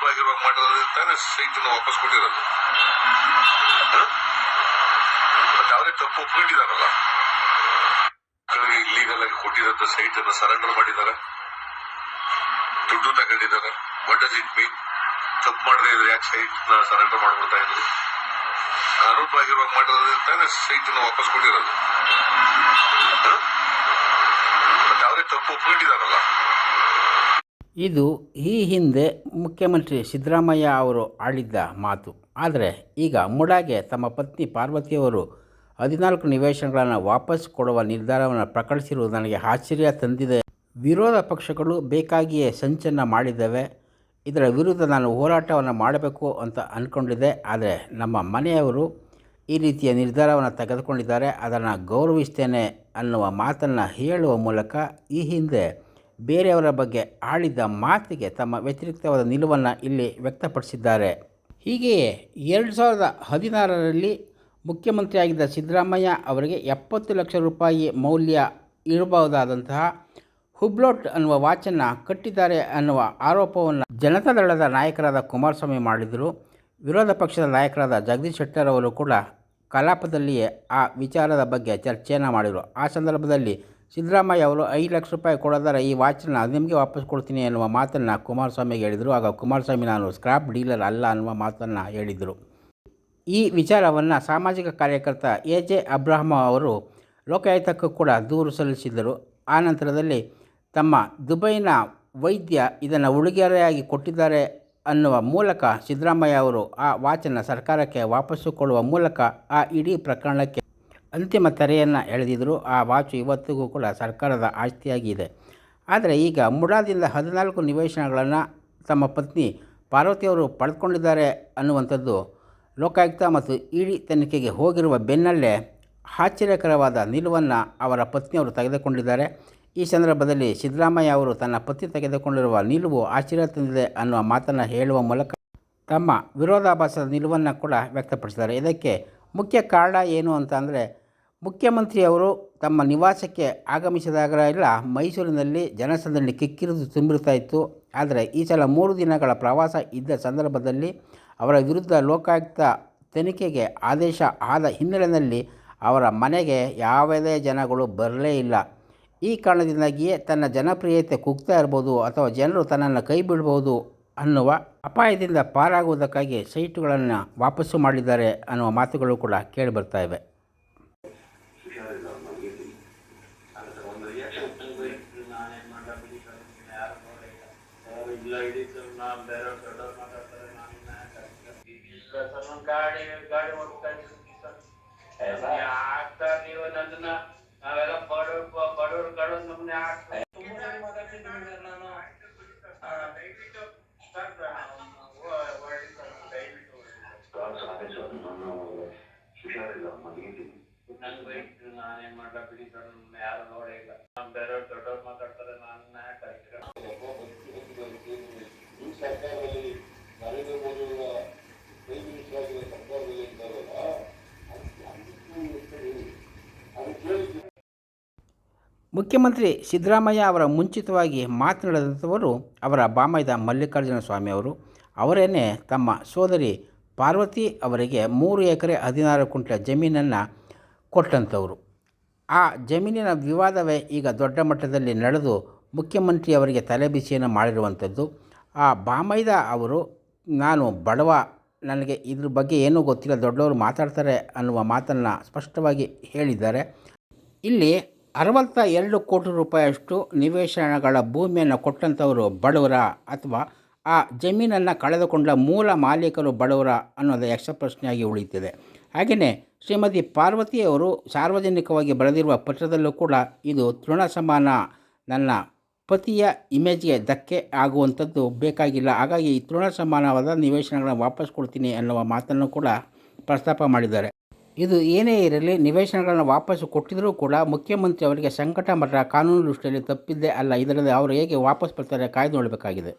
ಕಾನೂನುಬಾಹಿರವಾಗಿ ಮಾಡಿರೋದ್ರಿಂದ ತಾನೇ ಸೈಟನ್ನು ವಾಪಸ್ ಕೊಟ್ಟಿರೋದು? ಮತ್ತೆ ಅವರೇ ತಪ್ಪು ಒಪ್ಕೊಂಡಿದಾರಲ್ಲ ಮಕ್ಕಳಿಗೆ ಇಲ್ಲೀಗಲ್ ಆಗಿ ಸೈಟ್ ಅನ್ನು ಸರೆಂಡರ್ ಮಾಡಿದ್ದಾರೆ. ದುಡ್ಡು ತಗೊಂಡಿದ್ದಾರೆ. ವಾಟ್ ಡಸ್ ಇಟ್ ಮೀನ್ ತಪ್ಪು ಮಾಡದೇ ಇದ್ರೆ ಯಾಕೆ ಸೈಟ್ನ ಸರೆಂಡರ್ ಮಾಡ್ಬಿಡ್ತಾ ಇದ್ರು ಕಾನೂನುಬಾಹಿರವಾಗಿ ಮಾಡಿರೋದ್ರಿಂದ ತಾನೇ ಸೈಟ್ ಅನ್ನು ವಾಪಸ್ ಕೊಟ್ಟಿರೋದು? ಮತ್ತೆ ಅವರೇ ತಪ್ಪು ಒಪ್ಕೊಂಡಿದಾರಲ್ಲ ಇದು ಈ ಹಿಂದೆ ಮುಖ್ಯಮಂತ್ರಿ ಸಿದ್ದರಾಮಯ್ಯ ಅವರು ಆಡಿದ್ದ ಮಾತು. ಆದರೆ ಈಗ ಮುಡಾಗೆ ತಮ್ಮ ಪತ್ನಿ ಪಾರ್ವತಿಯವರು ಹದಿನಾಲ್ಕು ನಿವೇಶನಗಳನ್ನು ವಾಪಸ್ ಕೊಡುವ ನಿರ್ಧಾರವನ್ನು ಪ್ರಕಟಿಸಿರುವುದು ನನಗೆ ಆಶ್ಚರ್ಯ ತಂದಿದೆ. ವಿರೋಧ ಪಕ್ಷಗಳು ಬೇಕಾಗಿಯೇ ಸಂಚನ್ನು ಮಾಡಿದ್ದಾವೆ. ಇದರ ವಿರುದ್ಧ ನಾನು ಹೋರಾಟವನ್ನು ಮಾಡಬೇಕು ಅಂತ ಅಂದ್ಕೊಂಡಿದ್ದೆ ಆದರೆ ನಮ್ಮ ಮನೆಯವರು ಈ ರೀತಿಯ ನಿರ್ಧಾರವನ್ನು ತೆಗೆದುಕೊಂಡಿದ್ದಾರೆ. ಅದನ್ನು ಗೌರವಿಸ್ತೇನೆ ಅನ್ನುವ ಮಾತನ್ನು ಹೇಳುವ ಮೂಲಕ ಈ ಹಿಂದೆ ಬೇರೆಯವರ ಬಗ್ಗೆ ಆಡಿದ್ದ ಮಾತಿಗೆ ತಮ್ಮ ವ್ಯತಿರಿಕ್ತವಾದ ನಿಲುವನ್ನು ಇಲ್ಲಿ ವ್ಯಕ್ತಪಡಿಸಿದ್ದಾರೆ. ಹೀಗೆಯೇ ಎರಡು ಸಾವಿರದ ಹದಿನಾರರಲ್ಲಿ ಮುಖ್ಯಮಂತ್ರಿಯಾಗಿದ್ದ ಸಿದ್ದರಾಮಯ್ಯ ಅವರಿಗೆ ಎಪ್ಪತ್ತು ಲಕ್ಷ ರೂಪಾಯಿ ಮೌಲ್ಯ ಇರಬಹುದಾದಂತಹ ಹುಬ್ಲೋಟ್ ಅನ್ನುವ ವಾಚನ್ನು ಕಟ್ಟಿದ್ದಾರೆ ಅನ್ನುವ ಆರೋಪವನ್ನು ಜನತಾದಳದ ನಾಯಕರಾದ ಕುಮಾರಸ್ವಾಮಿ ಮಾಡಿದರು. ವಿರೋಧ ಪಕ್ಷದ ನಾಯಕರಾದ ಜಗದೀಶ್ ಶೆಟ್ಟರ್ ಅವರು ಕೂಡ ಕಲಾಪದಲ್ಲಿಯೇ ಆ ವಿಚಾರದ ಬಗ್ಗೆ ಚರ್ಚೆಯನ್ನು ಮಾಡಿದರು. ಆ ಸಂದರ್ಭದಲ್ಲಿ ಸಿದ್ದರಾಮಯ್ಯ ಅವರು ಐದು ಲಕ್ಷ ರೂಪಾಯಿ ಕೊಡೋದಾರೆ, ಈ ವಾಚನ್ನು ನಿಮಗೆ ವಾಪಸ್ ಕೊಡ್ತೀನಿ ಅನ್ನುವ ಮಾತನ್ನು ಕುಮಾರಸ್ವಾಮಿಗೆ ಹೇಳಿದರು. ಆಗ ಕುಮಾರಸ್ವಾಮಿ, ನಾನು ಸ್ಕ್ರಾಪ್ ಡೀಲರ್ ಅಲ್ಲ ಅನ್ನುವ ಮಾತನ್ನು ಹೇಳಿದರು. ಈ ವಿಚಾರವನ್ನು ಸಾಮಾಜಿಕ ಕಾರ್ಯಕರ್ತ ಎ ಜೆ ಅಬ್ರಾಹ್ಮ ಅವರು ಲೋಕಾಯುಕ್ತಕ್ಕೂ ಕೂಡ ದೂರು ಸಲ್ಲಿಸಿದ್ದರು. ಆ ನಂತರದಲ್ಲಿ ತಮ್ಮ ದುಬೈನ ವೈದ್ಯ ಇದನ್ನು ಉಡುಗೊರೆಯಾಗಿ ಕೊಟ್ಟಿದ್ದಾರೆ ಅನ್ನುವ ಮೂಲಕ ಸಿದ್ದರಾಮಯ್ಯ ಅವರು ಆ ವಾಚನ್ನು ಸರ್ಕಾರಕ್ಕೆ ವಾಪಸ್ಸು ಕೊಡುವ ಮೂಲಕ ಆ ಇಡೀ ಪ್ರಕರಣಕ್ಕೆ ಅಂತಿಮ ತೆರೆಯನ್ನು ಎಳೆದಿದ್ದರು ಆ ವಾಚು ಇವತ್ತಿಗೂ ಕೂಡ ಸರ್ಕಾರದ ಆಸ್ತಿಯಾಗಿದೆ. ಆದರೆ ಈಗ ಮುಡಾದಿಂದ ಹದಿನಾಲ್ಕು ನಿವೇಶನಗಳನ್ನು ತಮ್ಮ ಪತ್ನಿ ಪಾರ್ವತಿಯವರು ಪಡೆದುಕೊಂಡಿದ್ದಾರೆ ಅನ್ನುವಂಥದ್ದು ಲೋಕಾಯುಕ್ತ ಮತ್ತು ಇಡಿ ತನಿಖೆಗೆ ಹೋಗಿರುವ ಬೆನ್ನಲ್ಲೇ ಆಶ್ಚರ್ಯಕರವಾದ ನಿಲುವನ್ನು ಅವರ ಪತ್ನಿಯವರು ತೆಗೆದುಕೊಂಡಿದ್ದಾರೆ. ಈ ಸಂದರ್ಭದಲ್ಲಿ ಸಿದ್ದರಾಮಯ್ಯ ಅವರು ತನ್ನ ಪತ್ನಿ ತೆಗೆದುಕೊಂಡಿರುವ ನಿಲುವು ಆಶ್ಚರ್ಯ ತಂದಿದೆ ಅನ್ನುವ ಮಾತನ್ನು ಹೇಳುವ ಮೂಲಕ ತಮ್ಮ ವಿರೋಧಾಭಾಸದ ನಿಲುವನ್ನು ಕೂಡ ವ್ಯಕ್ತಪಡಿಸಿದ್ದಾರೆ. ಇದಕ್ಕೆ ಮುಖ್ಯ ಕಾರಣ ಏನು ಅಂತ ಅಂದರೆ ಮುಖ್ಯಮಂತ್ರಿಯವರು ತಮ್ಮ ನಿವಾಸಕ್ಕೆ ಆಗಮಿಸಿದಾಗಲೆಲ್ಲ ಮೈಸೂರಿನಲ್ಲಿ ಜನಸಂದಣಿ ಕಿಕ್ಕಿರಿದು ತುಂಬಿರ್ತಾ ಇತ್ತು. ಆದರೆ ಈ ಸಲ ಮೂರು ದಿನಗಳ ಪ್ರವಾಸ ಇದ್ದ ಸಂದರ್ಭದಲ್ಲಿ ಅವರ ವಿರುದ್ಧ ಲೋಕಾಯುಕ್ತ ತನಿಖೆಗೆ ಆದೇಶ ಆದ ಹಿನ್ನೆಲೆಯಲ್ಲಿ ಅವರ ಮನೆಗೆ ಯಾವುದೇ ಜನಗಳು ಬರಲೇ ಇಲ್ಲ. ಈ ಕಾರಣದಿಂದಾಗಿಯೇ ತನ್ನ ಜನಪ್ರಿಯತೆ ಕುಗ್ತಾ ಇರ್ಬೋದು ಅಥವಾ ಜನರು ತನ್ನನ್ನು ಕೈ ಬಿಡ್ಬೋದು ಅನ್ನುವ ಅಪಾಯದಿಂದ ಪಾರಾಗುವುದಕ್ಕಾಗಿ ಸೈಟುಗಳನ್ನು ವಾಪಸ್ಸು ಮಾಡಿದ್ದಾರೆ ಅನ್ನುವ ಮಾತುಗಳು ಕೂಡ ಕೇಳಿಬರ್ತಾ ಇವೆ. ನಾನು ಬೇರೆ ದೊಡ್ಡವ್ರು ಮಾತಾಡ್ತಾರೆ ನಾನು ಇಲ್ಲ ಸರ್ ಗಾಡಿ ಗಾಡಿ ಓಡಿಸ್ತಾ ಇದ್ದೀನಿ ಸರ್. ಯಾಕ ನೀವು ನನ್ನನ್ನ ನಾವೆಲ್ಲ ಬಡವ್ರು ಬಡವ್ರು ಕಡು ಬೈಕ್ ನಾನೇನ್ ಮಾಡ್ಲಾ ಬಿಡಿ ಸರ್ ಯಾರು ನೋಡೇ ಇಲ್ಲ. ನಾನು ಬೇರೆಯವ್ರು ದೊಡ್ಡವ್ರು ಮಾತಾಡ್ತಾರೆ ನಾನು ಯಾಕೆ ಮುಖ್ಯಮಂತ್ರಿ ಸಿದ್ದರಾಮಯ್ಯ ಅವರ ಮುಂಚಿತವಾಗಿ ಮಾತನಾಡಿದಂಥವರು ಅವರ ಬಾಮೈದ ಮಲ್ಲಿಕಾರ್ಜುನ ಸ್ವಾಮಿ ಅವರು. ಅವರೇನೆ ತಮ್ಮ ಸೋದರಿ ಪಾರ್ವತಿ ಅವರಿಗೆ ಮೂರು ಎಕರೆ ಹದಿನಾರು ಕುಂಟ್ಲ ಜಮೀನನ್ನು ಕೊಟ್ಟಂಥವರು. ಆ ಜಮೀನಿನ ವಿವಾದವೇ ಈಗ ದೊಡ್ಡ ಮಟ್ಟದಲ್ಲಿ ನಡೆದು ಮುಖ್ಯಮಂತ್ರಿಯವರಿಗೆ ತಲೆಬಿಸಿಯನ್ನು ಮಾಡಿರುವಂಥದ್ದು. ಆ ಬಾಮೈದ ಅವರು, ನಾನು ಬಡವ, ನನಗೆ ಇದ್ರ ಬಗ್ಗೆ ಏನೂ ಗೊತ್ತಿಲ್ಲ, ದೊಡ್ಡವರು ಮಾತಾಡ್ತಾರೆ ಅನ್ನುವ ಮಾತನ್ನು ಸ್ಪಷ್ಟವಾಗಿ ಹೇಳಿದ್ದಾರೆ. ಇಲ್ಲಿ ಅರವತ್ತ ಎರಡು ಕೋಟಿ ರೂಪಾಯಿಯಷ್ಟು ನಿವೇಶನಗಳ ಭೂಮಿಯನ್ನು ಕೊಟ್ಟಂಥವರು ಬಡವರ ಅಥವಾ ಆ ಜಮೀನನ್ನು ಕಳೆದುಕೊಂಡ ಮೂಲ ಮಾಲೀಕರು ಬಡವರ ಅನ್ನೋದು ಯಕ್ಷ ಪ್ರಶ್ನೆಯಾಗಿ ಉಳಿಯುತ್ತದೆ. ಹಾಗೆಯೇ ಶ್ರೀಮತಿ ಪಾರ್ವತಿಯವರು ಸಾರ್ವಜನಿಕವಾಗಿ ಬರೆದಿರುವ ಪತ್ರದಲ್ಲೂ ಕೂಡ ಇದು ತೃಣ ಸಮಾನ ನನ್ನ ಪತಿಯ ಇಮೇಜ್ಗೆ ಧಕ್ಕೆ ಆಗುವಂಥದ್ದು ಬೇಕಾಗಿಲ್ಲ. ಹಾಗಾಗಿ ತೃಣ ಸಮಾನವಾದ ನಿವೇಶನಗಳನ್ನು ವಾಪಸ್ ಕೊಡ್ತೀನಿ ಅನ್ನುವ ಮಾತನ್ನು ಕೂಡ ಪ್ರಸ್ತಾಪ ಮಾಡಿದ್ದಾರೆ. ಇದು ಏನೇ ಇರಲಿ, ನಿವೇಶನಗಳನ್ನು ವಾಪಸ್ಸು ಕೊಟ್ಟಿದ್ದರೂ ಕೂಡ ಮುಖ್ಯಮಂತ್ರಿ ಅವರಿಗೆ ಸಂಕಟ ಮಠ ಕಾನೂನು ದೃಷ್ಟಿಯಲ್ಲಿ ತಪ್ಪಿದ್ದೇ ಅಲ್ಲ. ಇದರಲ್ಲಿ ಅವರು ಹೇಗೆ ವಾಪಸ್ ಬರ್ತಾರೆ ಕಾಯ್ದು ನೋಡಬೇಕಾಗಿದೆ.